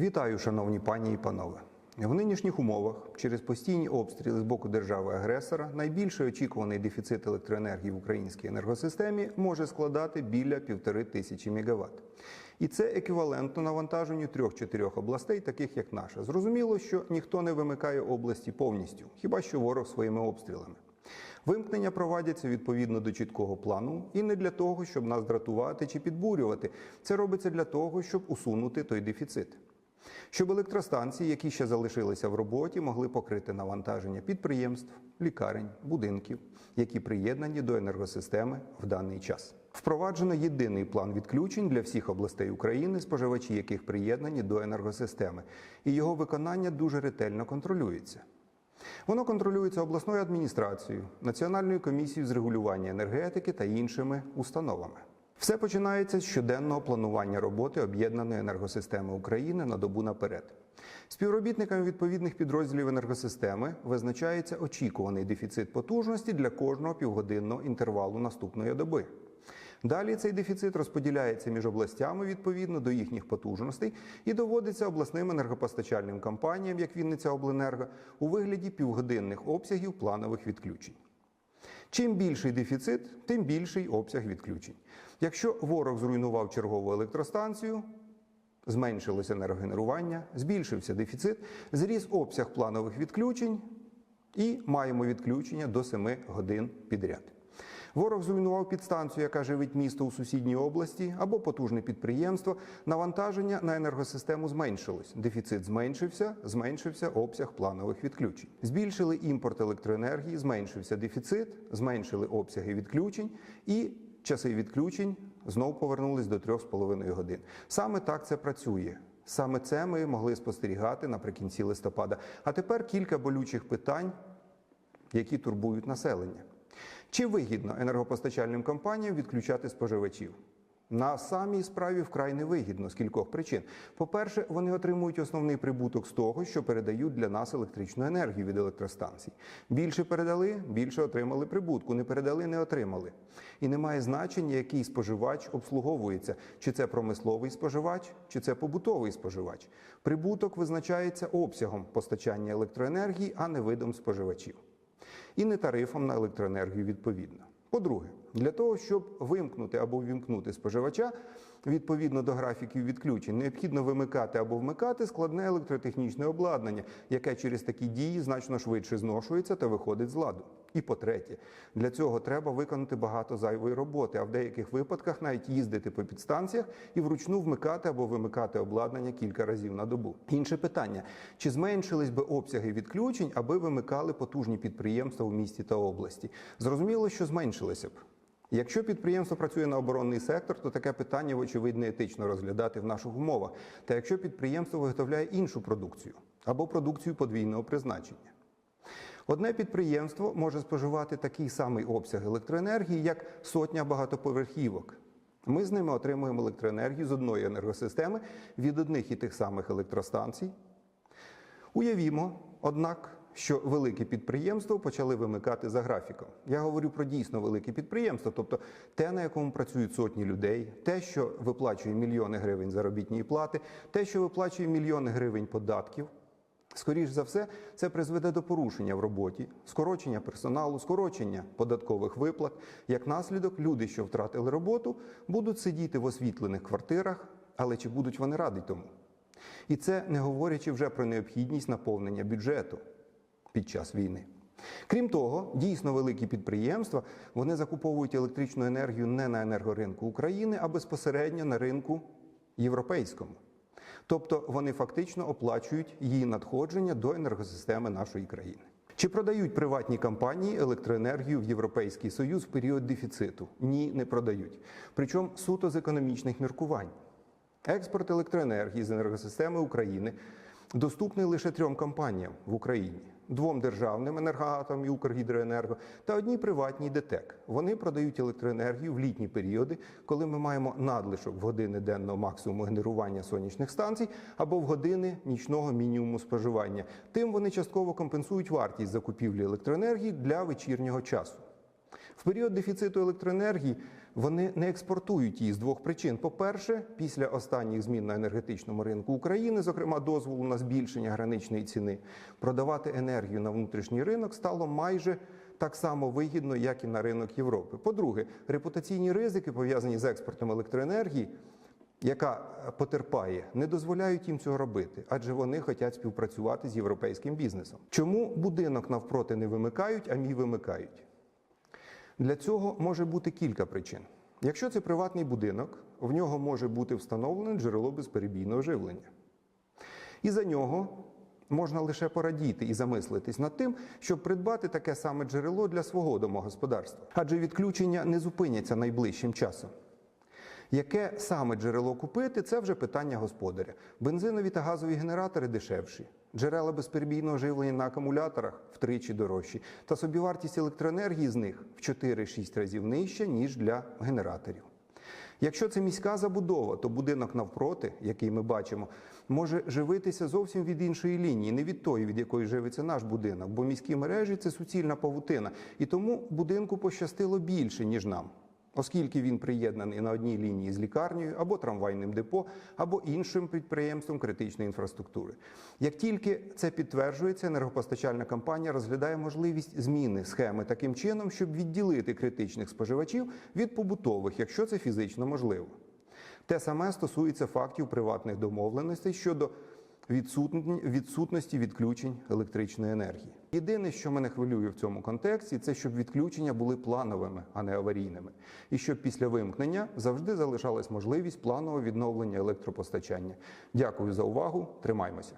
Вітаю, шановні пані і панове. В нинішніх умовах через постійні обстріли з боку держави-агресора найбільший очікуваний дефіцит електроенергії в українській енергосистемі може складати біля півтори тисячі мегаватт. І це еквівалентно навантаженню трьох-чотирьох областей, таких як наша. Зрозуміло, що ніхто не вимикає області повністю, хіба що ворог своїми обстрілами. Вимкнення проводяться відповідно до чіткого плану і не для того, щоб нас дратувати чи підбурювати. Це робиться для того, щоб усунути той дефіцит. Щоб електростанції, які ще залишилися в роботі, могли покрити навантаження підприємств, лікарень, будинків, які приєднані до енергосистеми в даний час. Впроваджено єдиний план відключень для всіх областей України, споживачі яких приєднані до енергосистеми, і його виконання дуже ретельно контролюється. Воно контролюється обласною адміністрацією, Національною комісією з регулювання енергетики та іншими установами. Все починається з щоденного планування роботи об'єднаної енергосистеми України на добу наперед. Співробітниками відповідних підрозділів енергосистеми визначається очікуваний дефіцит потужності для кожного півгодинного інтервалу наступної доби. Далі цей дефіцит розподіляється між областями відповідно до їхніх потужностей і доводиться обласним енергопостачальним компаніям, як Вінниця Обленерго, у вигляді півгодинних обсягів планових відключень. Чим більший дефіцит, тим більший обсяг відключень. Якщо ворог зруйнував чергову електростанцію, зменшилося енергогенерування, збільшився дефіцит, зріс обсяг планових відключень і маємо відключення до 7 годин підряд. Ворог зруйнував підстанцію, яка живить місто у сусідній області, або потужне підприємство. Навантаження на енергосистему зменшилось. Дефіцит зменшився, зменшився обсяг планових відключень. Збільшили імпорт електроенергії, зменшився дефіцит, зменшили обсяги відключень і часи відключень знов повернулись до 3,5 годин. Саме так це працює. Саме це ми могли спостерігати наприкінці листопада. А тепер кілька болючих питань, які турбують населення. Чи вигідно енергопостачальним компаніям відключати споживачів? На самій справі вкрай невигідно з кількох причин. По-перше, вони отримують основний прибуток з того, що передають для нас електричну енергію від електростанцій. Більше передали, більше отримали прибутку. Не передали, не отримали. І немає значення, який споживач обслуговується, чи це промисловий споживач, чи це побутовий споживач. Прибуток визначається обсягом постачання електроенергії, а не видом споживачів і не тарифом на електроенергію відповідно. По-друге, для того, щоб вимкнути або увімкнути споживача відповідно до графіків відключень, необхідно вимикати або вмикати складне електротехнічне обладнання, яке через такі дії значно швидше зношується та виходить з ладу. І по-третє, для цього треба виконати багато зайвої роботи, а в деяких випадках навіть їздити по підстанціях і вручну вмикати або вимикати обладнання кілька разів на добу. Інше питання: чи зменшились би обсяги відключень, аби вимикали потужні підприємства в місті та області? Зрозуміло, що зменшилися б. Якщо підприємство працює на оборонний сектор, то таке питання, вочевидь, не етично розглядати в наших умовах. Та якщо підприємство виготовляє іншу продукцію або продукцію подвійного призначення. Одне підприємство може споживати такий самий обсяг електроенергії, як сотня багатоповерхівок. Ми з ними отримуємо електроенергію з одної енергосистеми від одних і тих самих електростанцій. Уявімо, однак, що великі підприємства почали вимикати за графіком. Я говорю про дійсно велике підприємство, тобто те, на якому працюють сотні людей, те, що виплачує мільйони гривень заробітної плати, те, що виплачує мільйони гривень податків. Скоріш за все, це призведе до порушення в роботі, скорочення персоналу, скорочення податкових виплат. Як наслідок, люди, що втратили роботу, будуть сидіти в освітлених квартирах, але чи будуть вони раді тому? І це не говорячи вже про необхідність наповнення бюджету під час війни. Крім того, дійсно великі підприємства вони закуповують електричну енергію не на енергоринку України, а безпосередньо на ринку європейському. Тобто вони фактично оплачують її надходження до енергосистеми нашої країни. Чи продають приватні компанії електроенергію в Європейський Союз в період дефіциту? Ні, не продають. Причому суто з економічних міркувань. Експорт електроенергії з енергосистеми України доступний лише трьом компаніям в Україні: двом державним енергоатом і Укргідроенерго та одній приватній ДТЕК. Вони продають електроенергію в літні періоди, коли ми маємо надлишок в години денного максимуму генерування сонячних станцій або в години нічного мінімуму споживання. Тим вони частково компенсують вартість закупівлі електроенергії для вечірнього часу. В період дефіциту електроенергії вони не експортують її з двох причин. По-перше, після останніх змін на енергетичному ринку України, зокрема дозволу на збільшення граничної ціни, продавати енергію на внутрішній ринок стало майже так само вигідно, як і на ринок Європи. По-друге, репутаційні ризики, пов'язані з експортом електроенергії, яка потерпає, не дозволяють їм цього робити, адже вони хочуть співпрацювати з європейським бізнесом. Чому будинок навпроти не вимикають, а мій вимикають? Для цього може бути кілька причин. Якщо це приватний будинок, в нього може бути встановлене джерело безперебійного живлення. І за нього можна лише порадіти і замислитись над тим, щоб придбати таке саме джерело для свого домогосподарства. Адже відключення не зупиняться найближчим часом. Яке саме джерело купити, це вже питання господаря. Бензинові та газові генератори дешевші, джерела безперебійного живлення на акумуляторах втричі дорожчі, та собівартість електроенергії з них в 4-6 разів нижча, ніж для генераторів. Якщо це міська забудова, то будинок навпроти, який ми бачимо, може живитися зовсім від іншої лінії, не від тої, від якої живиться наш будинок, бо міські мережі це суцільна павутина, і тому будинку пощастило більше, ніж нам. Оскільки він приєднаний на одній лінії з лікарнею або трамвайним депо, або іншим підприємством критичної інфраструктури. Як тільки це підтверджується, енергопостачальна компанія розглядає можливість зміни схеми таким чином, щоб відділити критичних споживачів від побутових, якщо це фізично можливо. Те саме стосується фактів приватних домовленостей щодо відсутності відключень електричної енергії. Єдине, що мене хвилює в цьому контексті, це щоб відключення були плановими, а не аварійними, і щоб після вимкнення завжди залишалась можливість планового відновлення електропостачання. Дякую за увагу. Тримаймося.